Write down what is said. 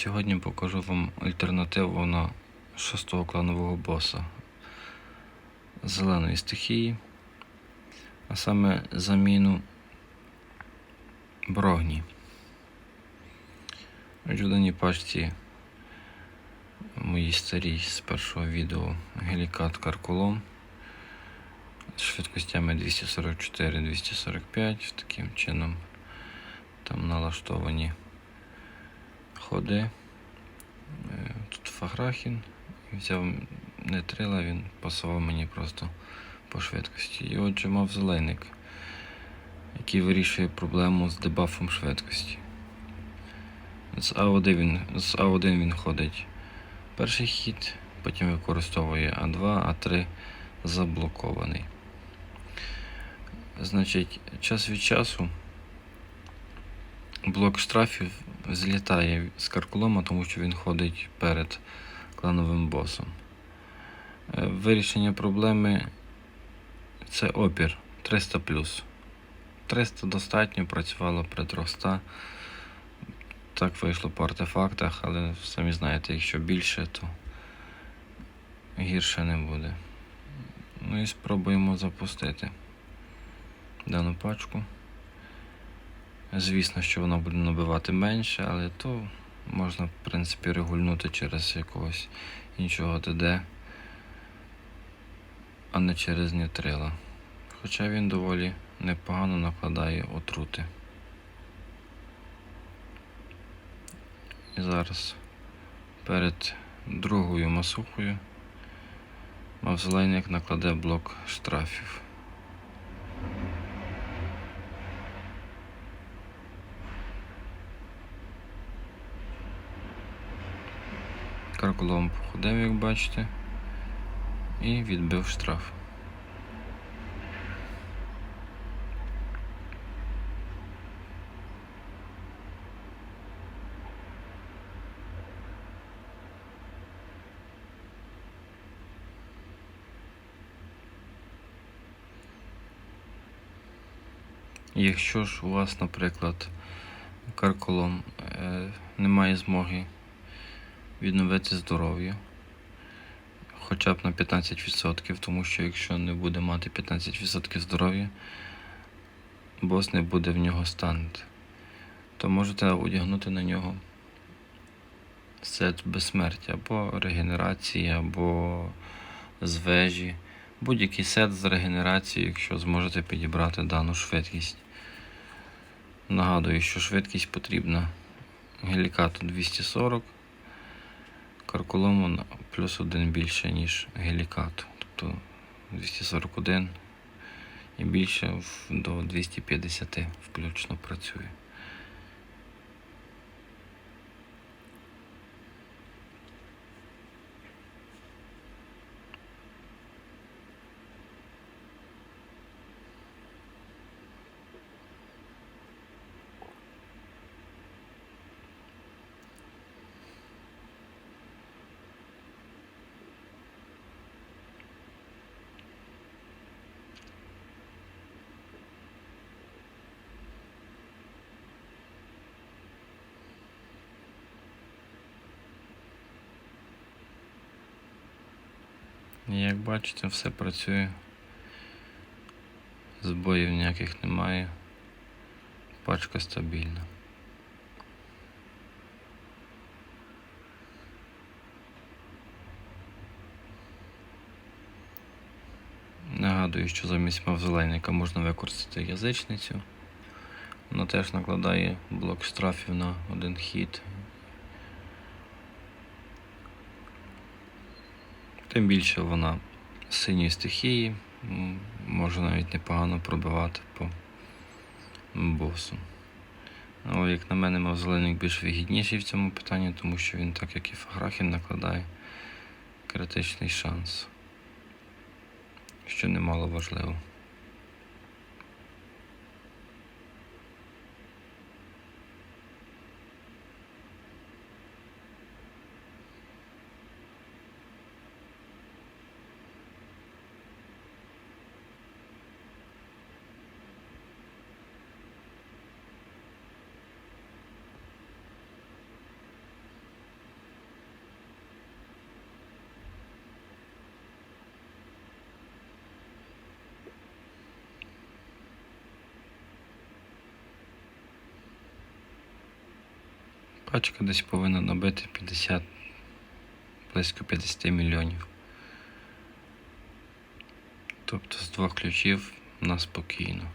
сьогодні покажу вам альтернативу на шостого кланового боса зеленої стихії, а саме заміну брогні. Отже, в даній пачці моїй старій з першого відео гелікат каркулом з швидкостями 244-245, таким чином там налаштовані ходи. Е, Тут Фаграхін. Взяв не трила, він пасував мені просто по швидкості. І отже мав зеленик, який вирішує проблему з дебафом швидкості. З А1 він, з А1 він ходить перший хід, потім використовує А2, А3 заблокований. Значить, час від часу блок штрафів злітає з каркулома, тому що він ходить перед клановим босом. Е, Вирішення проблеми це опір 300 300 достатньо, працювало при 300. Так вийшло по артефактах, але самі знаєте, якщо більше, то гірше не буде. Ну і спробуємо запустити дану пачку. Звісно, що вона буде набивати менше, але то можна, в принципі, регульнути через якогось іншого ТД, а не через нітрила. Хоча він доволі непогано накладає отрути. І зараз перед другою масухою мавзолейник накладе блок штрафів. Каркулом походив, як бачите, і відбив штраф. Якщо ж у вас, наприклад, карколом е, немає змоги відновити здоров'я хоча б на 15%, тому що якщо не буде мати 15% здоров'я, бос не буде в нього станути, то можете одягнути на нього сет безсмертя або регенерації, або з вежі. Будь-який сет з регенерацією, якщо зможете підібрати дану швидкість. Нагадую, що швидкість потрібна гелікату 240, каркулому на плюс один більше, ніж гелікат. Тобто 241 і більше до 250 включно працює. Як бачите, все працює. Збоїв ніяких немає. Пачка стабільна. Нагадую, що замість мавзолейника можна використати язичницю. Вона теж накладає блок штрафів на один хід. Тим більше вона з синьої стихії, може навіть непогано пробивати по босу. Але, як на мене, мавзолейник більш вигідніший в цьому питанні, тому що він, так як і Фаграхін, накладає критичний шанс, що немало важливо. Пачка десь повинна набити 50, близько 50 мільйонів. Тобто з двох ключів на спокійно.